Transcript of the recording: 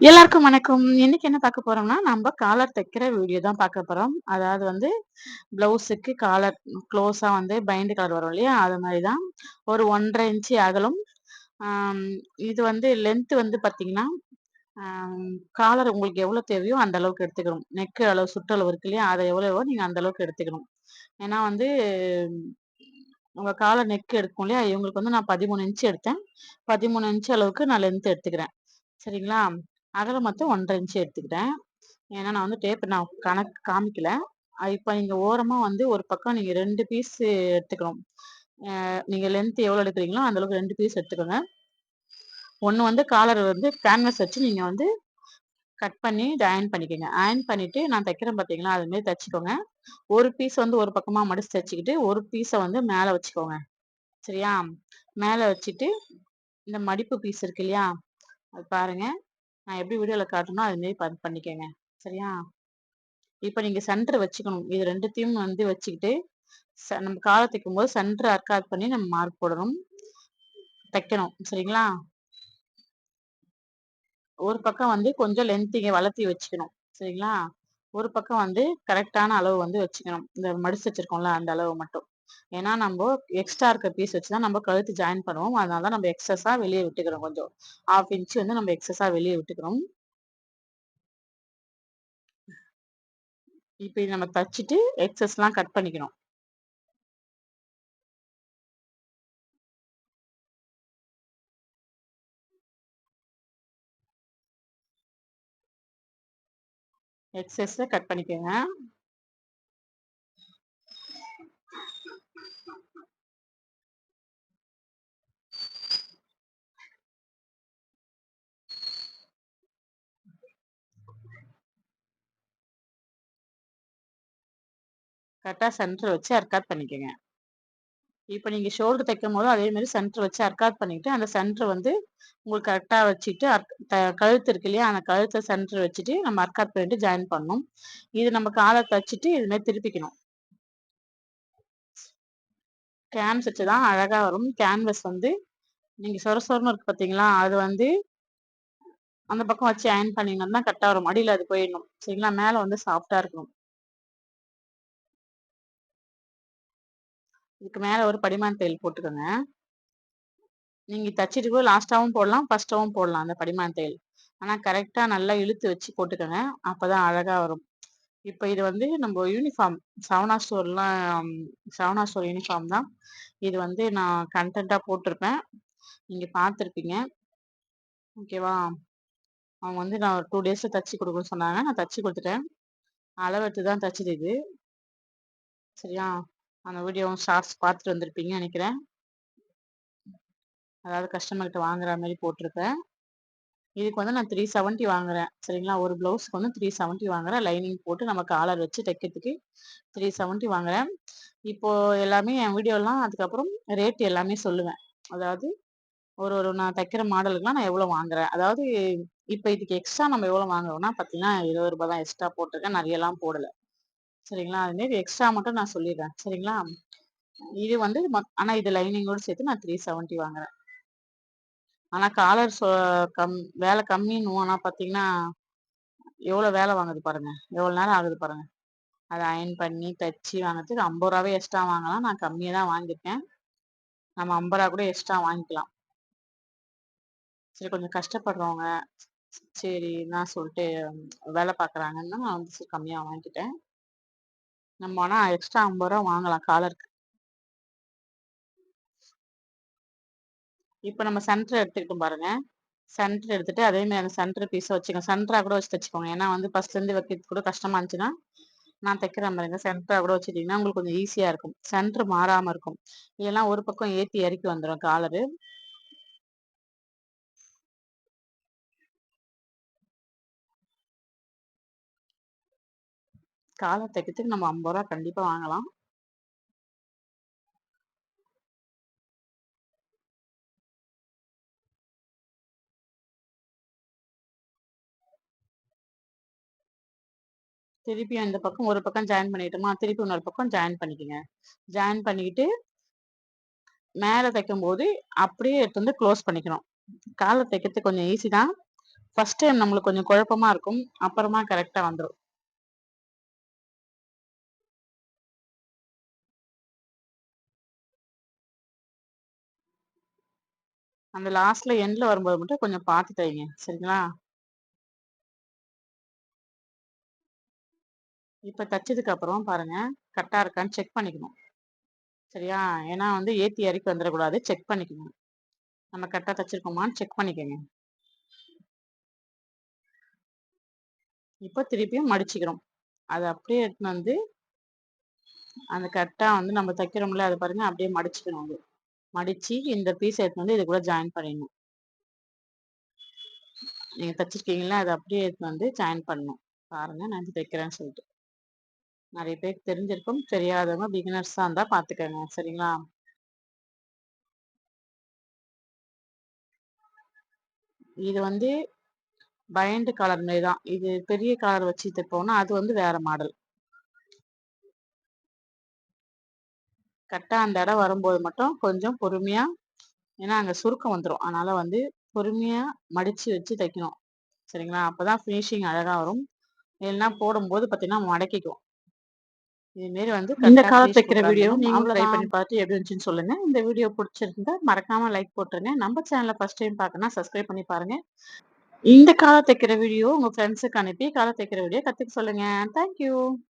எல்லாருக்கும் வணக்கம். இன்னைக்கு என்ன பார்க்க போறோம்னா, நம்ம காலர் தைக்கிற வீடியோ தான் பார்க்க போறோம். அதாவது வந்து ப்ளவுஸுக்கு காலர் க்ளோஸா வந்து பைண்ட் கலர் வரும் இல்லையா? அது மாதிரி தான். ஒரு 1 1/2 இன்ச்சு அகலும் இது வந்து லென்த் வந்து பார்த்தீங்கன்னா, காலர் உங்களுக்கு எவ்வளோ தேவையோ அந்த அளவுக்கு எடுத்துக்கணும். நெக்கு அளவு சுற்றளவு இருக்கு இல்லையா? அதை எவ்வளோ எவ்வளோ அந்த அளவுக்கு எடுத்துக்கணும். ஏன்னா வந்து உங்கள் காலர் நெக் எடுக்கும் இல்லையா? இவங்களுக்கு வந்து நான் பதிமூணு இன்ச்சு எடுத்தேன். பதிமூணு இன்ச்சு அளவுக்கு நான் லென்த் எடுத்துக்கிறேன். சரிங்களா? அகலம் மட்டும் ஒன்றரை இன்ச்சு எடுத்துக்கிட்டேன். ஏன்னா நான் வந்து டேப் நான் கணக்கு காமிக்கல. இப்போ நீங்கள் ஓரமாக வந்து ஒரு பக்கம் நீங்கள் ரெண்டு பீஸ் எடுத்துக்கணும். நீங்கள் லென்த் எவ்வளோ எடுக்கிறீங்களோ அந்தளவுக்கு ரெண்டு பீஸ் எடுத்துக்கோங்க. ஒன்று வந்து காலர் வந்து கேன்வஸ் வச்சு நீங்கள் வந்து கட் பண்ணி அயன் பண்ணிக்கோங்க அயன் பண்ணிவிட்டு நான் தைக்கிறேன் பார்த்தீங்களா? அது மாரி ஒரு பீஸ் வந்து ஒரு பக்கமாக மடிச்சு தைச்சிக்கிட்டு ஒரு பீஸை வந்து மேலே வச்சுக்கோங்க. சரியா? மேலே வச்சுட்டு, இந்த மடிப்பு பீஸ் இருக்கு இல்லையா? அது பாருங்கள் நான் எப்படி வீடியோவில் காட்டணும் அதுமாரி ப பண்ணிக்கங்க. சரியா? இப்போ நீங்கள் சென்டர் வச்சுக்கணும். இது ரெண்டுத்தையும் வந்து வச்சுக்கிட்டு, ச நம்ம காலர் தைக்கும்போது சென்டர் அர்க்காட் பண்ணி நம்ம மார்க் போடணும். தைக்கணும். சரிங்களா? ஒரு பக்கம் வந்து கொஞ்சம் லென்த்திங்க வளர்த்தி வச்சுக்கணும். சரிங்களா? ஒரு பக்கம் வந்து கரெக்டான அளவு வந்து வச்சுக்கணும். இந்த மடிச்சு வச்சிருக்கோம்ல அந்த அளவு மட்டும். ஏன்னா நம்ம எக்ஸ்ட்ரா இருக்க பீஸ் வச்சு தான் நம்ம கழுத்து ஜாயின் பண்ணுவோம். அதனால தான் நம்ம எக்ஸஸாக வெளிய விட்டுக்கிறோம் கொஞ்சம். 1/2 இன்ச் வந்து நம்ம எக்ஸஸாக வெளிய விட்டுக்கிறோம். இப்போ நம்ம தச்சுட்டு எக்ஸஸ்லாம் கட் பண்ணிக்கணும். எக்ஸஸை கட் பண்ணிக்கங்க. கரெக்டாக சென்டர் வச்சு அர்க்காட் பண்ணிக்கங்க. இப்போ நீங்கள் ஷோல்டர் தைக்கும்போது அதே மாரி சென்டர் வச்சு அர்க்காட் பண்ணிட்டு, அந்த சென்டர் வந்து உங்களுக்கு கரெக்டாக வச்சுட்டு அர்க் த கழுத்து இருக்கு இல்லையா? அந்த கழுத்தை சென்டர் வச்சுட்டு நம்ம அர்க்காட் பண்ணிட்டு ஜாயின் பண்ணணும். இது நம்ம காலை தச்சுட்டு இதுமாரி திருப்பிக்கணும். கேன்ஸ் வச்சு தான் அழகாக வரும். கேன்வஸ் வந்து நீங்கள் சொர சொரன்னு இருக்கு பார்த்தீங்களா? அது வந்து அந்த பக்கம் வச்சு அயர்ன் பண்ணீங்கன்னா கரெக்டாக வரும். அடியில் அது போயிடணும். சரிங்களா? மேலே வந்து சாஃப்டாக இருக்கணும். இதுக்கு மேலே ஒரு படிமான தையல் போட்டுக்கோங்க. நீங்கள் தச்சிட்டு கூட லாஸ்ட்டாகவும் போடலாம், ஃபஸ்ட்டாகவும் போடலாம் அந்த படிமான தையல். ஆனால் கரெக்டாக நல்லா இழுத்து வச்சு போட்டுக்கங்க. அப்பதான் அழகாக வரும். இப்போ இது வந்து நம்ம யூனிஃபார்ம் சவனா ஸ்டோர்லாம் சவனா ஸ்டோர் யூனிஃபார்ம் தான். இது வந்து நான் கண்டென்ட்டாக போட்டிருப்பேன். நீங்கள் பார்த்துருப்பீங்க. ஓகேவா? அவங்க வந்து நான் ஒரு டூ டேஸில் தச்சு கொடுக்குன்னு சொன்னாங்க. நான் தச்சு கொடுத்துட்டேன் அளவு எடுத்து தான் தச்சுது இது. சரியா? அந்த வீடியோவும் ஷார்ட்ஸ் பார்த்துட்டு வந்திருப்பீங்கன்னு நினைக்கிறேன் அதாவது கஸ்டமர்கிட்ட வாங்குற மாதிரி போட்டிருப்பேன். இதுக்கு வந்து நான் 370 வாங்குறேன். சரிங்களா? ஒரு ப்ளவுஸ்க்கு வந்து 370 வாங்குறேன். லைனிங் போட்டு நம்ம காலர் வச்சு தைக்கிறதுக்கு 370 வாங்குறேன். இப்போ எல்லாமே என் வீடியோலாம் அதுக்கப்புறம் ரேட் எல்லாமே சொல்லுவேன். அதாவது ஒரு ஒரு நான் தைக்கிற மாடலுக்குலாம் நான் எவ்வளோ வாங்குறேன். அதாவது இப்போ இதுக்கு எக்ஸ்ட்ரா நம்ம எவ்வளோ வாங்குறோம்னா பார்த்தீங்கன்னா, இருபது ரூபாய் தான் எக்ஸ்ட்ரா போட்டிருக்கேன். நிறையலாம் போடலை சரிங்களா? அது மாரி எக்ஸ்ட்ரா மட்டும் நான் சொல்லிடுறேன். சரிங்களா? இது வந்து ஆனால் இது லைனிங்கோட சேர்த்து நான் 370 வாங்குறேன். ஆனால் காலர் சொ கம் வேலை கம்மின்னு ஆனால் பார்த்தீங்கன்னா, எவ்வளோ வேலை வாங்குது பாருங்க. எவ்வளோ நேரம் ஆகுது பாருங்க. அதை அயன் பண்ணி, தச்சு வாங்குறதுக்கு ஐம்பது ரூபாவே எக்ஸ்ட்ரா வாங்கலாம். நான் கம்மியாக தான் வாங்கியிருக்கேன். நம்ம ஐம்பது ரூபா கூட எக்ஸ்ட்ரா வாங்கிக்கலாம். சரி கொஞ்சம் கஷ்டப்படுறவங்க, சரி நான் சொல்லிட்டு வேலை பார்க்குறாங்கன்னா, நான் வந்து சரி கம்மியாக வாங்கிக்கிட்டேன். நம்ம ஆனா எக்ஸ்ட்ரா ஐம்பது ரூபா வாங்கலாம் காலருக்கு. இப்ப நம்ம சென்டர் எடுத்துக்கிட்டோம் பாருங்க. சென்டர் எடுத்துட்டு அதே மாதிரி அந்த சென்டர் பீஸை வச்சுக்கோங்க. சென்டரா கூட வச்சு தச்சுக்கோங்க. ஏன்னா வந்து ஃபர்ஸ்ட்லேருந்து வைக்கிறதுக்கு கூட கஷ்டமா இருந்துச்சுன்னா, நான் தைக்கிறேன் பாருங்க. சென்டரா கூட வச்சுட்டீங்கன்னா, உங்களுக்கு கொஞ்சம் ஈஸியா இருக்கும். சென்டர் மாறாம இருக்கும். இதெல்லாம் ஒரு பக்கம் ஏத்தி இறக்கி வந்துரும் காலரு. காலை தைக்கிறதுக்கு நம்ம ஐம்பது ரூபா கண்டிப்பா வாங்கலாம். திருப்பி அந்த பக்கம் ஒரு பக்கம் ஜாயின் பண்ணிட்டோமா, திருப்பி இன்னொரு பக்கம் ஜாயின் பண்ணிக்கங்க. ஜாயின் பண்ணிக்கிட்டு மேல தைக்கும்போது அப்படியே எடுத்து வந்து க்ளோஸ் பண்ணிக்கணும். காலை தைக்கிறது கொஞ்சம் ஈஸி தான். ஃபர்ஸ்ட் டைம் நம்மளுக்கு கொஞ்சம் குழப்பமா இருக்கும் அப்புறமா கரெக்டா வந்துடும் அந்த லாஸ்ட்ல எண்ட்ல வரும்போது மட்டும் கொஞ்சம் பார்த்து தைங்க. சரிங்களா? இப்போ தைச்சதுக்கு அப்புறம் பாருங்க. கரெக்டாக இருக்கான்னு செக் பண்ணிக்கணும். சரியா? ஏன்னா வந்து ஏத்தி இறக்கி வந்துடக்கூடாது. செக் பண்ணிக்கணும். நம்ம கரெக்டாக தைச்சிருக்கோமான்னு செக் பண்ணிக்கோங்க. இப்போ திருப்பியும் மடிச்சுக்கிறோம். அதை அப்படியே எடுத்துன்னு வந்து அந்த கரெக்டாக வந்து நம்ம தைக்கிறோம்ல அதை பாருங்க அப்படியே மடிச்சுக்கணும். அது மடிச்சு இந்த பீஸ் எடுத்து வந்து இது கூட ஜாயின் பண்ணிடணும். நீங்க தச்சிருக்கீங்களா அதை அப்படியே எடுத்து வந்து ஜாயின் பண்ணணும். பாருங்க நான் தைக்கிறேன்னு சொல்லிட்டு. நிறைய பேருக்கு தெரிஞ்சிருக்கும் தெரியாதவங்க பிகினர்ஸா இருந்தா பார்த்துக்கோங்க சரிங்களா? இது வந்து பயண்டு கலர் மாதிரி தான் இது பெரிய கலர் வச்சு தைப்போம்னா அது வந்து வேற மாடல் கரெக்டாக அந்த இடம் வரும்போது மட்டும் கொஞ்சம் பொறுமையா ஏன்னா அங்கே சுருக்கம் வந்துடும் அதனால வந்து பொறுமையா மடிச்சு வச்சு தைக்கணும். சரிங்களா? அப்பதான் ஃபினிஷிங் அழகா வரும். இல்லைன்னா போடும்போது பார்த்தீங்கன்னா மடக்கிக்கும். இதுமாரி வந்து இந்த காலம் தைக்கிற வீடியோ நீங்களும் ட்ரை பண்ணி பார்த்து எப்படி இருந்துச்சுன்னு சொல்லுங்க. இந்த வீடியோ பிடிச்சிருந்தா மறக்காம லைக் போட்டுருங்க. நம்ம சேனலை ஃபர்ஸ்ட் டைம் பார்க்கணும் சப்ஸ்கிரைப் பண்ணி பாருங்க. இந்த காலம் தைக்கிற வீடியோ உங்க ஃப்ரெண்ட்ஸுக்கு அனுப்பி காலம் தைக்கிற வீடியோ கத்துக்க சொல்லுங்க. தேங்க்யூ